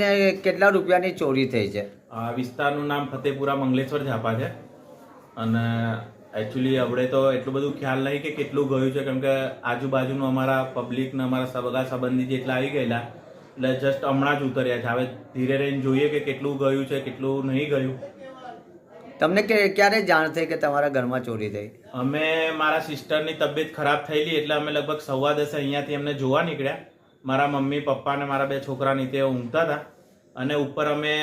ને કેટલા રૂપિયાની ચોરી થઈ છે? આ વિસ્તારનું નામ ફતેપુરા મંગલેશ્વર ઝાપા છે. અને એકચ્યુઅલી આપણે તો એટલું બધું ખ્યાલ નહીં કે કેટલું ગયું છે કેમ કે આજુબાજુનું અમારા પબ્લિકને અમારા સગા સંબંધી જેટલા આવી ગયેલા એટલે જસ્ટ હમણાં જ ઉતર્યા છે. હવે ધીરે રહીને જોઈએ કે કેટલું ગયું છે કેટલું નહીં ગયું. તમને કે ક્યારે જાણ થઈ કે તમારા ઘરમાં ચોરી થઈ? અમે મારા સિસ્ટરની તબિયત ખરાબ થયેલી એટલે અમે લગભગ સવા દસે અહીંયાથી અમને જોવા નીકળ્યા. મારા મમ્મી પપ્પા અને મારા બે છોકરાની તે ઊંઘતા હતા. અને ઉપર અમે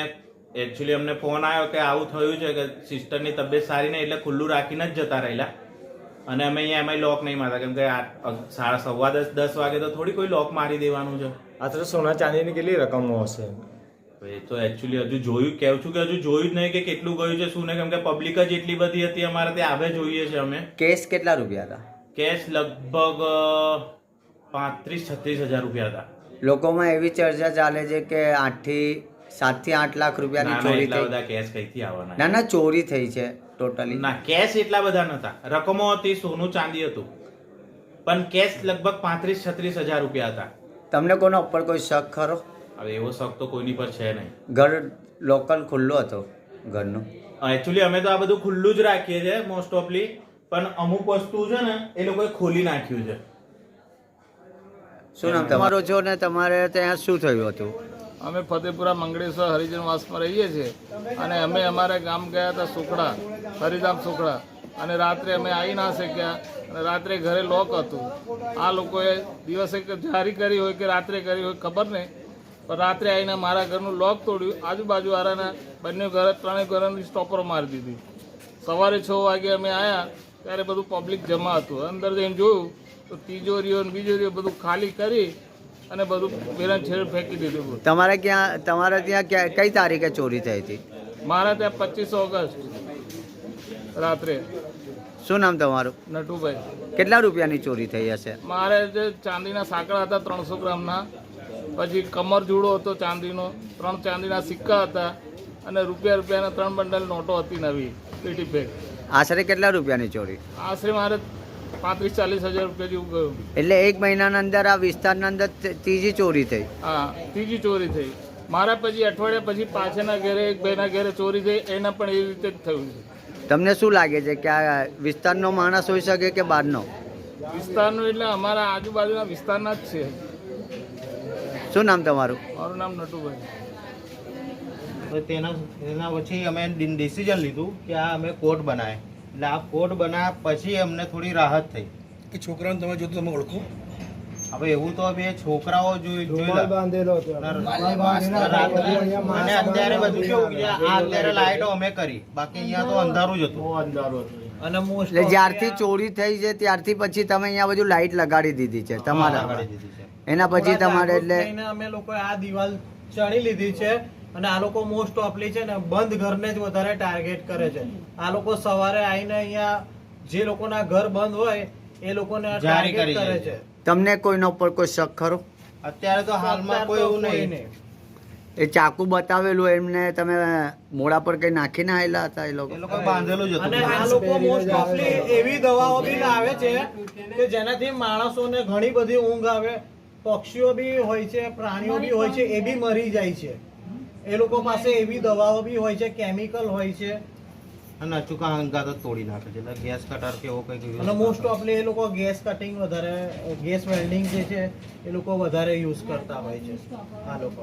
એકચ્યુઅલી અમને ફોન આવ્યો કે આવું થયું છે કે સિસ્ટરની તબિયત સારી નહીં એટલે ખુલ્લું રાખીને જ જતા રહેલા. અને અમે અહીંયા એમાંય લોક નહીં મારતા કેમ કે આ સાડા સવા દસ દસ વાગે તો થોડી કોઈ લોક મારી દેવાનું છે. આશરે સોના ચાંદીની કેટલી રકમો હશે? એ તો એકચ્યુઅલી હજુ જોયું કેવું છું કે હજુ જોયું જ નહીં કે કેટલું ગયું છે શું નહીં કેમ કે પબ્લિક જ એટલી બધી હતી અમારે ત્યાં આવે જોઈએ છે અમે. કેશ કેટલા રૂપિયા હતા? કેશ લગભગ પાંત્રીસ છત્રીસ હજાર રૂપિયા હતા. લોકોમાં એવી ચર્ચા ચાલે છે કે આઠથી સાતથી આઠ લાખ રૂપિયાની ચોરી થઈ. બધા કેશ કઈથી આવવાના? ના ના ચોરી થઈ છે ટોટલી. ના કેશ એટલા બધા નતા. રકમો હતી સોનું ચાંદી હતું. પણ કેશ લગભગ પાંત્રીસ છત્રીસ હજાર રૂપિયા હતા. તમને કોનો ઉપર કોઈ શક ખરો? હવે એવો શક તો કોઈની પર છે નહીં. ઘર લોકલ ખુલ્લો હતો ઘરનું. એકચ્યુઅલી અમે તો આ બધું ખુલ્લું જ રાખીએ છીએ મોસ્ટ ઓફલી પણ અમુક વસ્તુ છે ને એ લોકોએ ખોલી નાખ્યું છે. શું નામ તમારો? છો ને તમારે ત્યાં શું થયું હતું? અમે ફતેપુરા મંગળેશ્વર હરિજનવાસમાં રહીએ છીએ. અને અમે અમારા ગામ ગયા હતા સુખડા હરિધામ સુખડા. અને રાત્રે અમે આવી ના શક્યા. અને રાત્રે ઘરે લોક હતું. આ લોકોએ દિવસે જારી કરી હોય કે રાત્રે કરી હોય ખબર નહીં. પણ રાત્રે આવીને મારા ઘરનું લોક તોડ્યું. આજુબાજુ વાળાના બંને ઘરે ત્રણેય ઘરની સ્ટોપરો મારી દીધી. સવારે છ વાગે અમે આવ્યા ત્યારે બધું પબ્લિક જમા હતું. અંદર જઈને જોયું તો તિજોરીઓ ને બીજોરીઓ બધું ખાલી કરી અને બધું બેરણ છેડ ફેંકી દીધું તમારે ક્યાં તમારે ત્યાં કઈ તારીખે ચોરી થઈ હતી? મારા ત્યાં પચીસ ઓગસ્ટ રાત્રે. શું નામ તમારું? નટુભાઈ. કેટલા રૂપિયાની ચોરી થઈ હશે? મારે જે ચાંદીના સાંકળા હતા ત્રણસો ગ્રામના પછી કમર જુડો હતો ચાંદીનો ત્રણ ચાંદીના સિક્કા હતા અને રૂપિયા રૂપિયાના ત્રણ બંડલ નોટો હતી નવી પીટી પેક. આશરે કેટલા રૂપિયાની ચોરી? આશરે મારે પાંત્રીસ ચાલીસ હજાર રૂપિયા જેવું ગયું. એટલે એક મહિનાના અંદર આ વિસ્તારના અંદર ત્રીજી ચોરી થઈ. હા ત્રીજી ચોરી થઈ. મારા પછી અઠવાડિયા પછી પાછળના ઘરે એક ભાઈના ઘરે ચોરી થઈ એના પણ એ રીતે જ થયું છે. તમને શું લાગે છે કે આ વિસ્તારનો માણસ હોઈ શકે કે બહારનો? વિસ્તારનું એટલે અમારા આજુબાજુના વિસ્તારના જ છે. શું નામ તમારું? મારું નામ નટુભાઈ. તેના તેના પછી અમે ડિસિઝન લીધું કે આ અમે કોર્ટ બનાવે એટલે આ કોર્ટ બનાવ્યા પછી અમને થોડી રાહત થઈ. કે છોકરાને તમે જોતો તમે ઓળખો? હવે એવું તો બે છોકરાઓ જોઈ બાંધેલો અને અત્યારે બધું કેવું કે આ અત્યારે લાઈટો અમે કરી. બાકી અહીંયા તો અંધારું જ હતું. અંધારો હતો. અને એટલે જ્યારથી ચોરી થઈ છે ત્યારથી પછી તમે અહીંયા બધું લાઈટ લગાડી દીધી છે તમારા એના પછી તમારે એટલે અમે લોકો આ દિવાલ ચણી લીધી છે. અને આ લોકો મોસ્ટ ઓફલી છે ને બંધ ઘરને જ વધારે ટાર્ગેટ કરે છે. આ લોકો સવારે આવીને અહીંયા જે લોકોના ઘર બંધ હોય એ લોકોને ટાર્ગેટ કરે છે. તમને કોઈના ઉપર કોઈ શક ખરો? અત્યારે તો હાલમાં કોઈ એવું નહીં. એ ચાકુ બતાવેલું એમને તમે મોડા પર કઈ નાખીને આવેલા હતા એ લોકો? બાંધેલું જ અને આ લોકો મોસ્ટ ઓફલી એવી દવાઓ બી લાવે છે કે જેનાથી માણસોને ઘણી બધી ઊંઘ આવે. પક્ષીઓ બી હોય છે પ્રાણીઓ બી હોય છે એ બી મરી જાય છે. એ લોકો પાસે એવી દવાઓ બી હોય છે કેમિકલ હોય છે. અને અચૂકા અંગાત તોડી નાખે છે એટલે ગેસ કટર કે એવો કંઈક અને મોસ્ટ ઓફલી એ લોકો ગેસ કટિંગ વધારે ગેસ વેલ્ડિંગ જે છે એ લોકો વધારે યુઝ કરતા હોય છે આ લોકો.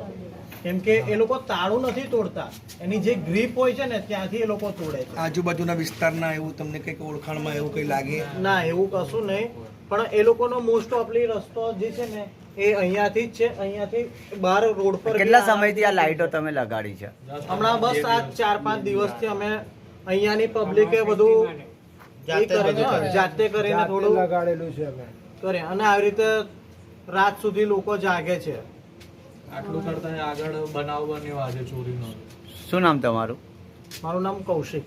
કેમ કે એ લોકો તાળું નથી તોડતા એની જે ગ્રીપ હોય છે ને ત્યાંથી એ લોકો તોડે છે. આજુબાજુના વિસ્તારના એવું તમને કંઈક ઓળખાણમાં એવું કંઈ લાગે? ના એવું કશું નહીં. પણ એ લોકોનો મોસ્ટ ઓફલી રસ્તો જે છે ને એ અહીંયાથી જ છે અહીંયાથી બહાર રોડ પર કેટલા સમયથી આ લાઈટો તમે લગાડી છે? હમણાં બસ આ ચાર પાંચ દિવસથી અમે અહીંયાની પબ્લિકે બધું જાતે કરે બધું જાતે કરીને થોડું લગાડેલું છે અમે. કરે. અને આવી રીતે રાત સુધી લોકો જાગે છે. આટલું કરતા આગળ બનાવ બન્યો આજે ચોરીનો. શું નામ તમારું? મારું નામ કૌશિક.